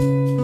Música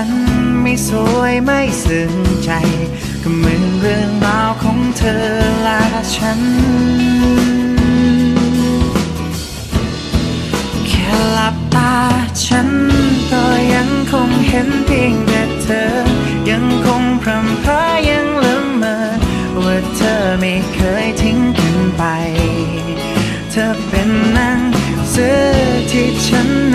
มันไม่สวยไม่ซึ้งใจ ก็เหมือนเรื่องราวของเธอและฉัน แค่หลับตาฉันก็ยังคงเห็นเพียงแต่เธอ ยังคงพรำพรายังละเมอว่าเธอไม่เคยทิ้งกันไป เธอเป็นนังเสือที่ฉัน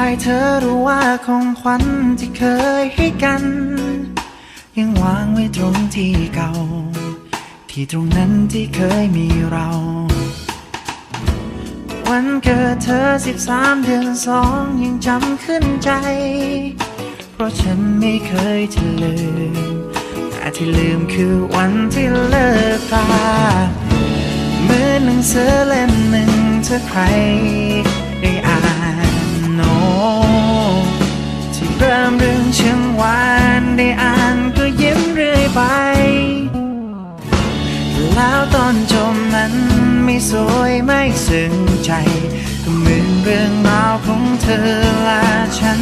ายเธอรู้ว่าของขวัญที่เคยให้กัน ยังวางไว้ตรงที่เก่า ที่ตรงนั้นที่เคยมีเรา วันเกิดเธอสิบสามเดือนสองยังจำขึ้นใจ เพราะฉันไม่เคยจะลืมแต่ที่ลืมคือวันที่เลิกตาเหมือนหนังสือเล่มหนึ่งถ้าใคร ที่เริ่มเรื่องเชิงหวานได้อ่านก็ยิ้มเรื่อยไป แล้วตอนจบนั้นไม่สวยไม่ซึ้งใจ ก็เหมือนเรื่องราวของเธอและฉัน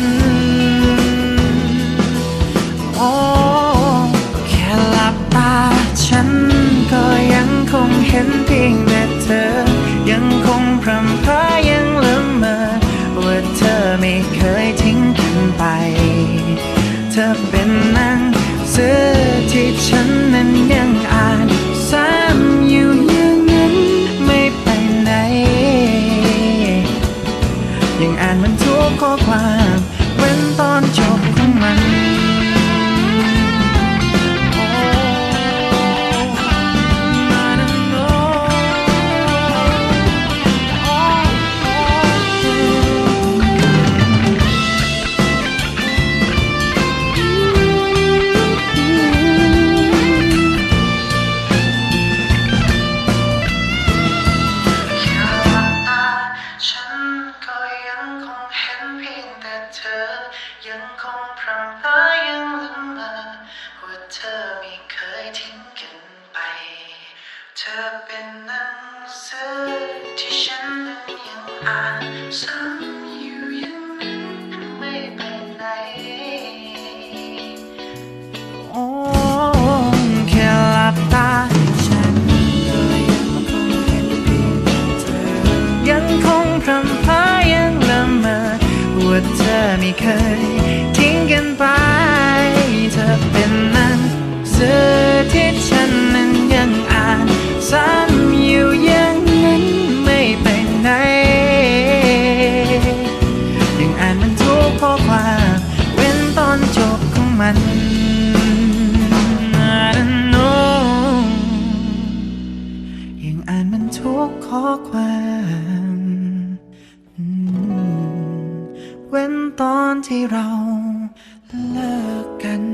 โอ้แค่หลับตาฉันก็ยังคงเห็นเพียงแต่เธอ ยังคงพรำพรายังละเมอว่าเธอไม่เคยทิ้ง นไป เธอเป็นนังสือที่ฉันนั้นยังอา ยังคงพรำเพอยังลืมมาว่าเธอไม่เคยทิ้งกันไป เธอเป็นหนังสือที่ฉันนั้นยังอ่านซ้ำอยู่ยังนั้นไม่ไปไหน โอ้แค่หลับตาฉันก็ยังคงเห็นเงเธอยังคงพรำเพอยังละเมอว่าเธอไม่เคย ข้อความเว้นตอนที่เราเลิกกัน